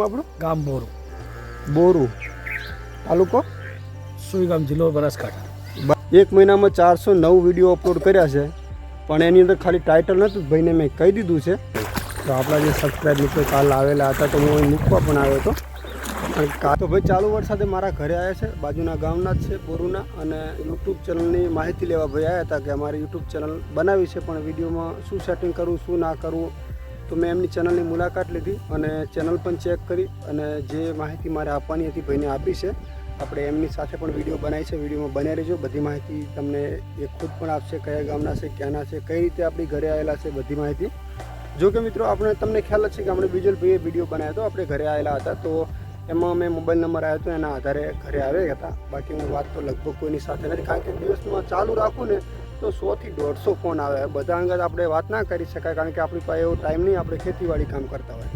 આપણું ગામ બોરુ. બોરુ. તાલુકો? સુઈગામ જિલ્લો બનાસકાંઠા. એક મહિનામાં ચારસો નવ વીડિયો અપલોડ કર્યા છે પણ એની અંદર ખાલી ટાઇટલ નહોતું ભાઈને મેં કહી દીધું છે. તો આપણા જે સબસ્ક્રાઈબ મિત્રો કાલ આવેલા હતા તો હું મૂકવા પણ આવ્યો હતો. કા તો ભાઈ ચાલુ વરસાદે મારા ઘરે આવ્યા છે બાજુના ગામના જ છે બોરુના અને યુટ્યુબ ચેનલની માહિતી લેવા ભાઈ આવ્યા હતા કે અમારી યુટ્યુબ ચેનલ બનાવી છે પણ વિડીયોમાં શું સેટિંગ કરવું શું ના કરવું તો મેં એમની ચેનલની મુલાકાત લીધી અને ચેનલ પણ ચેક કરી અને જે માહિતી મારે આપવાની હતી ભાઈને આપી છે, આપણે એમની સાથે પણ વીડિયો બનાવી છે. વિડીયોમાં બન્યા રહેજો. બધી માહિતી તમને એ ખુદ પણ આપશે, કયા ગામના છે, ક્યાંના છે, કઈ રીતે આપણી ઘરે આવેલા છે, બધી માહિતી. જો કે મિત્રો, આપણે તમને ખ્યાલ જ છે કે આપણે બીજલભાઈએ વીડિયો બનાવ્યો હતો, આપણે ઘરે આવેલા હતા. તો એમાં મેં મોબાઈલ નંબર આવ્યો હતો, એના આધારે ઘરે આવ્યા હતા. બાકી હું વાત તો લગભગ કોઈની સાથે નથી, કારણ કે દિવસમાં ચાલુ રાખું ને તો સોથી દોઢસો ફોન આવે. બધા અંગત આપણે વાત ના કરી શકાય કારણ કે આપણી પાસે એવો ટાઈમ નહીં, આપણે ખેતીવાડી કામ કરતા હોય.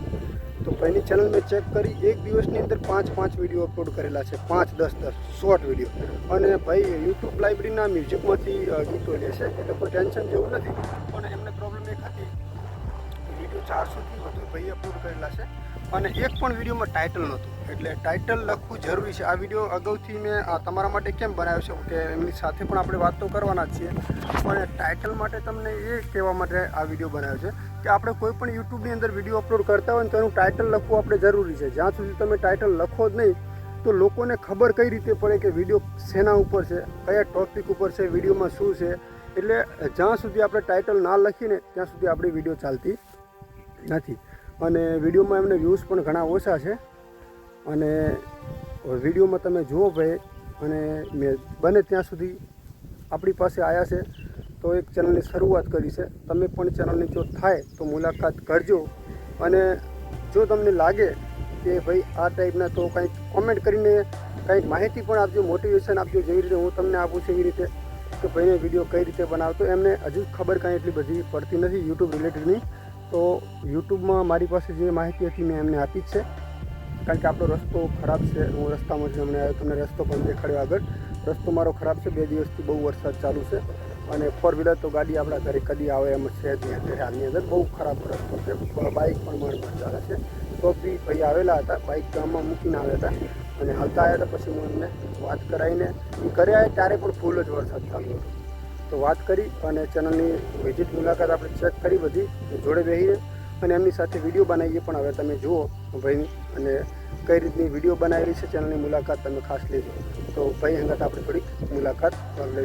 તો પહેલી ચેનલ મેં ચેક કરી, એક દિવસની અંદર પાંચ પાંચ વીડિયો અપલોડ કરેલા છે. પાંચ, દસ દસ શોર્ટ વીડિયો અને ભાઈ યુટ્યુબ લાઇબ્રેરીના મ્યુઝિકમાંથી ગીતો લે છે. એટલે કોઈ ટેન્શન જેવું નથી. પણ એમને પ્રોબ્લેમ એક હતી. વીડિયો ચારસોથી વધુ ભાઈ અપલોડ કરેલા છે. અને એક પણ વિડીયોમાં ટાઇટલ નહોતું. એટલે ટાઇટલ લખવું જરૂરી છે. આ વીડિયો અગાઉથી મેં તમારા માટે કેમ બનાવ્યો છે? કે એમની સાથે પણ આપણે વાત તો કરવાના જ છીએ. પણ ટાઇટલ માટે તમને એ કહેવા માટે આ વીડિયો બનાવ્યો છે કે આપણે કોઈ પણ યુટ્યુબની અંદર વીડિયો અપલોડ કરતા હોય તો એનું ટાઇટલ લખવું આપણે જરૂરી છે. જ્યાં સુધી તમે ટાઇટલ લખો જ નહીં, તો લોકોને ખબર કઈ રીતે પડે કે વીડિયો શેના ઉપર છે, કયા ટોપિક ઉપર છે, વિડીયોમાં શું છે. એટલે જ્યાં સુધી આપણે ટાઇટલ ના લખીને ત્યાં સુધી આપણી વીડિયો ચાલતી નથી. અને વિડીયોમાં એમને વ્યૂઝ પણ ઘણા ઓછા છે. અને વિડીયોમાં તમે જુઓ ભાઈ, અને મેં બને ત્યાં સુધી આપણી પાસે આવ્યા છે, તો એક ચેનલની શરૂઆત કરી છે. તમે પણ ચેનલની જો થાય તો મુલાકાત કરજો. અને જો તમને લાગે કે ભાઈ આ ટાઈપના તો કંઈક કોમેન્ટ કરીને કંઈક માહિતી પણ આપજો મોટિવેશન આપજો, જેવી રીતે હું તમને આપું છું એવી રીતે, કે ભાઈને વીડિયો કઈ રીતે બનાવતો, એમને હજુ ખબર કાંઈ એટલી બધી પડતી નથી યુટ્યુબ રિલેટેડની તો યુટ્યુબમાં મારી પાસે જે માહિતી હતી મેં એમને આપી છે. કારણ કે આપણો રસ્તો ખરાબ છે. હું રસ્તામાં હમણાં આવ્યો તમને રસ્તો પણ દેખાડ્યો આગળ. રસ્તો મારો ખરાબ છે. બે દિવસથી બહુ વરસાદ ચાલુ છે. અને ફોર વ્હીલર તો ગાડી આપણા ઘરે કદી આવે એમ છે નહીં. અત્યારે હાલની અંદર બહુ ખરાબ રસ્તો છે. બાઇક પણ મણ ચાલે છે. તો બી ભાઈ આવેલા હતા. બાઇક ગામમાં મૂકીને આવ્યા હતા. અને હાલતા આવ્યા હતા. પછી હું એમને વાત કરાવીને. એ આવ્યા ત્યારે પણ ફૂલ જ વરસાદ ચાલુ હતો. તો વાત કરી અને ચેનલની વિઝિટ મુલાકાત આપણે ચેક કરી બધી જોડે બેસીને અને એમની સાથે વીડિયો બનાવીએ પણ હવે તમે જુઓ ભાઈની અને કઈ રીતની વીડિયો બનાવેલી છે ચેનલની મુલાકાત તમે ખાસ લેજો. તો ભાઈ અંગત આપણે થોડીક મુલાકાત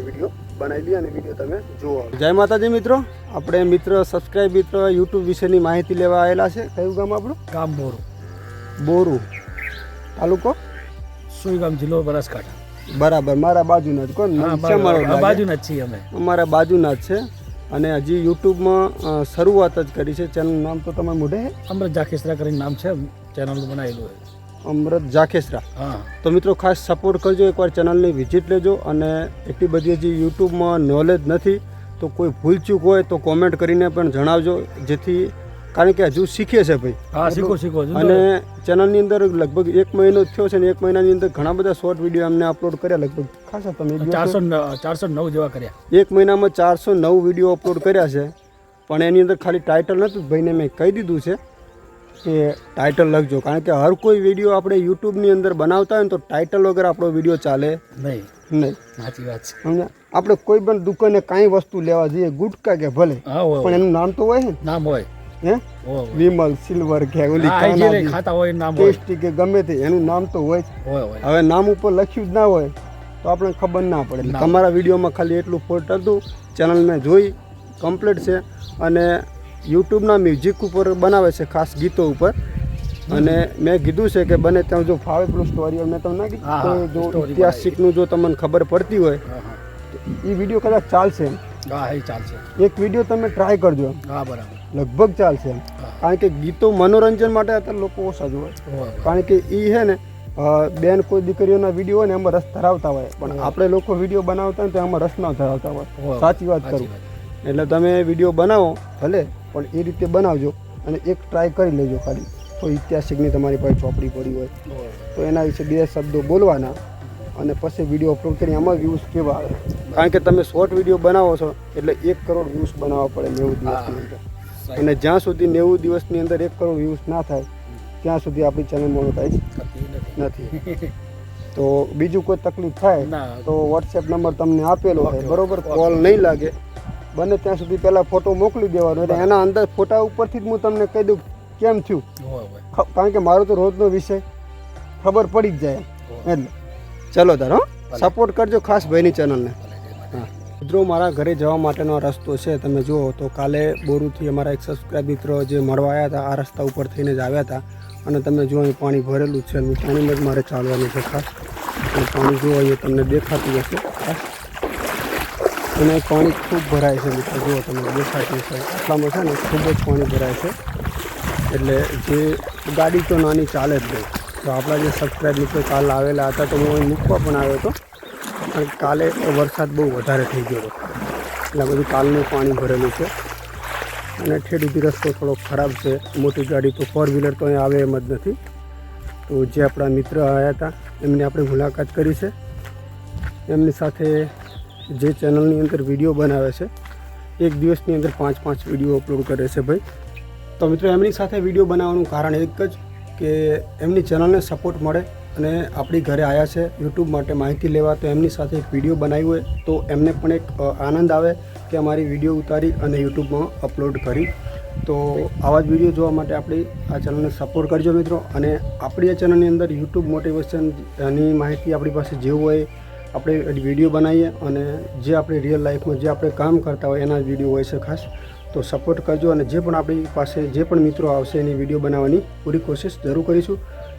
વીડિયો બનાવી લઈએ અને વીડિયો તમે જુઓ જય માતાજી મિત્રો. આપણે મિત્ર સબસ્ક્રાઈબ મિત્ર યુટ્યુબ વિશેની માહિતી લેવા આવેલા છે. કયું ગામ આપણું? ગામ બોરું. બોરું. તાલુકો? સુઈગામ જિલ્લો બનાસકાંઠા. બરાબર મારા બાજુના જ કોણ. બાજુના જ છીએ અમે. અમારા બાજુના જ છે. અને હજી યુટ્યુબમાં શરૂઆત જ કરી છે. ચેનલનું નામ તો તમે મોઢે અમૃત જાખેસરા કરીને નામ છે. ચેનલ બનાવેલું હોય. અમૃત જાખેસરા તો મિત્રો ખાસ સપોર્ટ કરજો. એકવાર ચેનલની વિઝિટ લેજો. અને એટલી બધી હજી યુટ્યુબમાં નોલેજ નથી તો કોઈ ભૂલચૂક હોય તો કોમેન્ટ કરીને પણ જણાવજો. જેથી કારણ કે હજુ શીખે છે ભાઈ. હા શીખો શીખો અને ચેનલની અંદર લગભગ એક મહિનો થયો છે ને એક મહિનાની અંદર ઘણા બધા શોર્ટ વીડિયો અમને અપલોડ કર્યા લગભગ. ખાસા તમે ચારસો ચારસો નવ જેવા કર્યા. એક મહિનામાં ચારસો નવ વીડિયો અપલોડ કર્યા છે. પણ એની અંદર ખાલી ટાઇટલ નહોતું ભાઈને મેં કહી દીધું છે કે ટાઇટલ લખજો. કારણ કે હર કોઈ વીડિયો આપણે યુટ્યુબની અંદર બનાવતા હોય ને તો ટાઇટલ વગર આપણો વીડિયો ચાલે નહીં. નહીં. સાચી વાત છે. સમજ્યા આપણે કોઈ પણ દુકાને કાંઈ વસ્તુ લેવા જઈએ ગુટકા કે ભલે પણ એનું નામ તો હોય ને. નામ હોય. વિમલ સિલ્વર કે ઓલી ખાતા હોય નામ ટેસ્ટી કે ગમે તે એનું નામ તો હોય હવે નામ ઉપર લખ્યું જ ના હોય તો આપણે ખબર ના પડે. તમારા વિડીયોમાં ખાલી એટલું ફોલ્ટ હતું ચેનલ મેં જોઈ કમ્પ્લીટ છે અને યુટ્યુબના મ્યુઝિક ઉપર બનાવે છે ખાસ ગીતો ઉપર. અને મેં કીધું છે કે બને ત્યાં જો ફાવે પેલું સ્ટોરી મેં તમને કીધું. જો ઐતિહાસિકનું જો તમને ખબર પડતી હોય એ વીડિયો કદાચ ચાલશે. હા એ ચાલશે. એક વીડિયો તમે ટ્રાય કરજો. હા બરાબર. લગભગ ચાલશે એમ. કારણ કે ગીતો મનોરંજન માટે અત્યારે લોકો ઓછા જોવે. કારણ કે એ છે ને બેન કોઈ દીકરીઓના વીડિયો હોય ને એમાં રસ ધરાવતા હોય. પણ આપણે લોકો વીડિયો બનાવતા હોય તો એમાં રસ ના ધરાવતા હોય. સાચી વાત કરું. એટલે તમે વીડિયો બનાવો ભલે પણ એ રીતે બનાવજો અને એક ટ્રાય કરી લેજો ખાલી. તો ઐતિહાસિકની તમારી પાસે ચોપડી પડી હોય. હોય. તો એના વિશે બે શબ્દો બોલવાના અને પછી વીડિયો અપલોડ કરી આમાં વ્યૂઝ કેવા આવે. કારણ કે તમે શોર્ટ વીડિયો બનાવો છો એટલે એક કરોડ વ્યૂઝ બનાવવા પડે નેવું દિવસની અંદર અને જ્યાં સુધી નેવું દિવસની અંદર એક કરોડ વ્યૂઝ ના થાય ત્યાં સુધી આપણી ચેનલ મોનોટાઈઝ નથી. તો બીજું કોઈ તકલીફ થાય તો વોટ્સએપ નંબર તમને આપેલો હોય બરોબર કોલ નહીં લાગે. બને ત્યાં સુધી પહેલાં ફોટો મોકલી દેવાનો. એટલે એના અંદર ફોટા ઉપરથી જ હું તમને કહી દઉં કેમ થયું. કારણ કે મારો તો રોજનો વિષય. ખબર પડી જ જાય. એટલે. ચલો તારો સપોર્ટ કરજો ખાસ ભાઈની ચેનલને. હા. મિત્રો, મારા ઘરે જવા માટેનો રસ્તો છે. તમે જુઓ, તો કાલે બોરુથી અમારા એક સબસ્ક્રાઇબ મિત્રો જે મળવા આવ્યા હતા, આ રસ્તા ઉપર થઈને જ આવ્યા હતા. અને તમે જુઓ, અહીં પાણી ભરેલું છે. અને પાણીમાં જ મારે ચાલવાનું છે ખાસ. અને પાણી જુઓ એ તમને દેખાતું હશે. અને પાણી ખૂબ ભરાય છે મિત્રો. જુઓ, તમને દેખાતું છે આટલામાં છે ને, ખૂબ જ પાણી ભરાય છે. એટલે જે ગાડી તો નાની ચાલે જ નહીં. તો આપણા જે સબસ્ક્રાઇબ મિત્રો કાલ આવેલા હતા, તો હું અહીં મૂકવા પણ આવ્યો હતો. અને કાલે વરસાદ બહુ વધારે થઈ ગયો હતો. એટલે બધું કાલનું પાણી ભરેલું છે. અને ઠેર સુધી રસ્તો થોડો ખરાબ છે. મોટી ગાડી તો ફોર વ્હીલર તો અહીં આવે એમ જ નથી. તો જે આપણા મિત્ર આવ્યા હતા, એમની આપણે મુલાકાત કરી છે. એમની સાથે જે ચેનલની અંદર વીડિયો બનાવે છે, એક દિવસની અંદર પાંચ પાંચ વીડિયો અપલોડ કરે છે ભાઈ. તો મિત્રો, એમની સાથે વીડિયો બનાવવાનું કારણ એક જ કે એમની ચેનલને સપોર્ટ મળે અને આપણી ઘરે આવ્યા છે યુટ્યુબ માટે માહિતી લેવા, તો એમની સાથે એક વીડિયો બનાવી હોય, તો એમને પણ એક આનંદ આવે કે અમારી વીડિયો ઉતારી અને યુટ્યુબમાં અપલોડ કરી. તો આવા જ વીડિયો જોવા માટે આપણી આ ચેનલને સપોર્ટ કરજો મિત્રો. અને આપણી આ ચેનલની અંદર યુટ્યુબ મોટિવેશનની માહિતી આપણી પાસે જેવું હોય, આપણે વીડિયો બનાવીએ અને જે આપણે રિયલ લાઈફમાં જે આપણે કામ કરતા હોય, એના જ વીડિયો હોય છે ખાસ. તો સપોર્ટ કરજો અને જે પણ આપણી પાસે જે પણ મિત્રો આવશે એની વીડિયો બનાવવાની પૂરી કોશિશ જરૂર કરીશું.